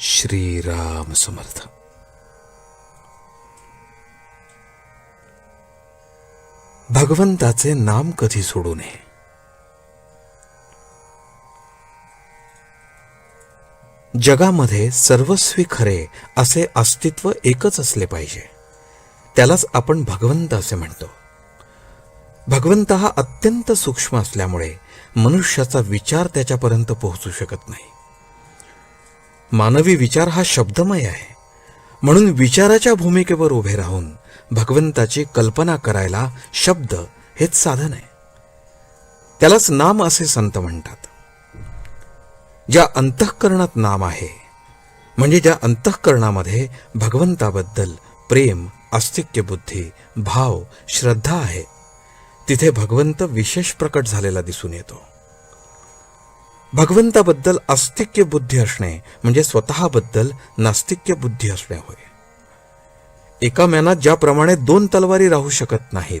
श्रीराम समर्थ. भगवंताचे नाम कधी सोडू नये? जगामध्ये सर्वस्वी खरे असे अस्तित्व एकच असले पाहिजे. त्यालाच आपण भगवंत असे म्हणतो. भगवंत हा अत्यंत सूक्ष्म असल्यामुळे मनुष्याचा विचार त्याच्यापर्यंत पोहोचू शकत नाही. मानवी विचार हा शब्दमय आहे. म्हणून विचाराच्या भूमिकेवर उभे राहून भगवंताची कल्पना करायला शब्द हेच साधन आहे. त्यालाच नाम असे संत म्हणतात. ज्या अंतःकरणात नाम आहे म्हणजे ज्या अंतःकरणामध्ये भगवंताबद्दल प्रेम बुद्धी भाव श्रद्धा आहे तिथे भगवंत विशेष प्रकट झालेला दिसून येतो. भगवंताबद्दल अस्तिक्य बुद्धी असणे म्हणजे स्वतःबद्दल नास्तिक्य बुद्धी असणे होय. एका मॅनात ज्याप्रमाणे दोन तलवारी राहू शकत नाहीत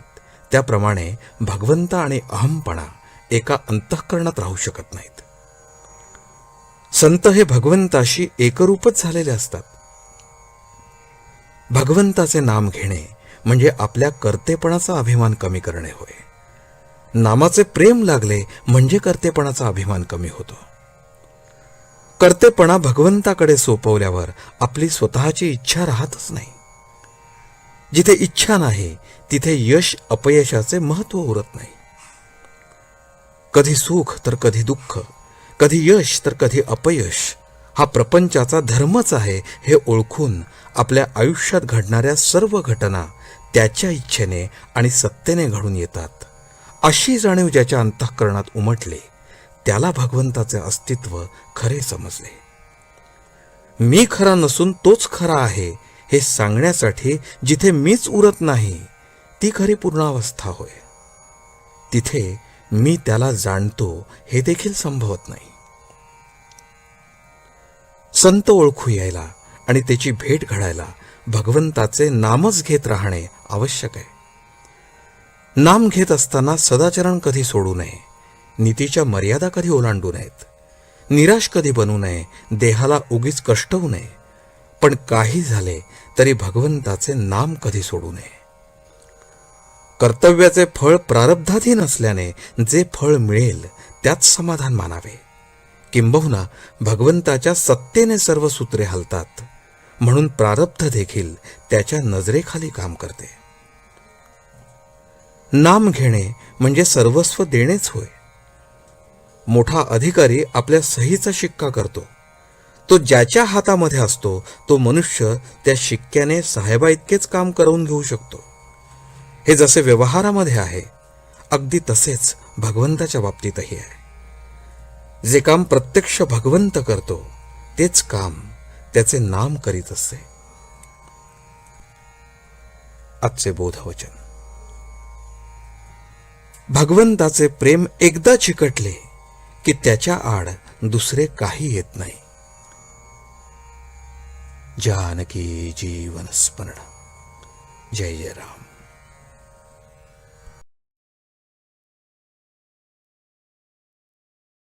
त्याप्रमाणे भगवंत आणि अहमपणा एका अंतःकरणात राहू शकत नाहीत. संत हे भगवंताशी एकरूपच झालेले असतात. भगवंताचे नाम घेणे म्हणजे आपल्या कर्तेपणाचा अभिमान कमी करणे होय. नामाचे प्रेम लागले म्हणजे कर्तेपणाचा अभिमान कमी होतो. कर्तेपणा भगवंताकडे सोपवल्यावर आपली स्वतःची इच्छा राहतच नाही. जिथे इच्छा नाही तिथे यश अपयशाचे महत्त्व उरत नाही. कधी सुख तर कधी दुःख कधी यश तर कधी अपयश हा प्रपंचाचा धर्मच आहे हे ओळखून आपल्या आयुष्यात घडणाऱ्या सर्व घटना त्याच्या इच्छेने आणि सत्तेने घडून येतात. अशी जाणीव ज्याच्या अंतःकरणात उमटले त्याला भगवंताचे अस्तित्व खरे समजले. मी खरा नसून तोच खरा आहे हे सांगण्यासाठी जिथे मीच उरत नाही ती खरी पूर्णावस्था होय. तिथे मी त्याला जाणतो हे देखील संभवत नाही. संत ओळखू यायला आणि त्याची भेट घडायला भगवंताचे नामच घेत राहणे आवश्यक आहे. नाम घेत असताना सदाचरण कधी सोडू नये नीतीच्या मर्यादा कधी ओलांडू नयेत निराश कधी बनू नये देहाला उगीच कष्ट होऊ नये पण काही झाले तरी भगवंताचे नाम कधी सोडू नये. कर्तव्याचे फळ प्रारब्धाधीन असल्याने जे फळ मिळेल त्यात समाधान मानावे. किंबहुना भगवंताच्या सत्तेने सर्व सूत्रे हलतात म्हणून प्रारब्ध देखील त्याच्या नजरेखाली काम करते. नाम घेणे म्हणजे सर्वस्व देणेच होय. मोठा अधिकारी आपल्या सहीचा शिक्का करतो. तो ज्याच्या हातामध्ये असतो तो मनुष्य त्या शिक्क्याने साहेबा इतकेच काम करवून घेऊ शकतो. हे जसे व्यवहारामध्ये आहे अगदी तसेच भगवंताच्या बाबतीतही आहे. जे काम प्रत्यक्ष भगवंत करतो तेच काम त्याचे नाम करीत असते. आजचे बोधवचन. भगवंताचे प्रेम एकदा चिकटले की त्याच्या आड दुसरे काही येत नाही. जानकी जीवन स्मरण. जय जय राम.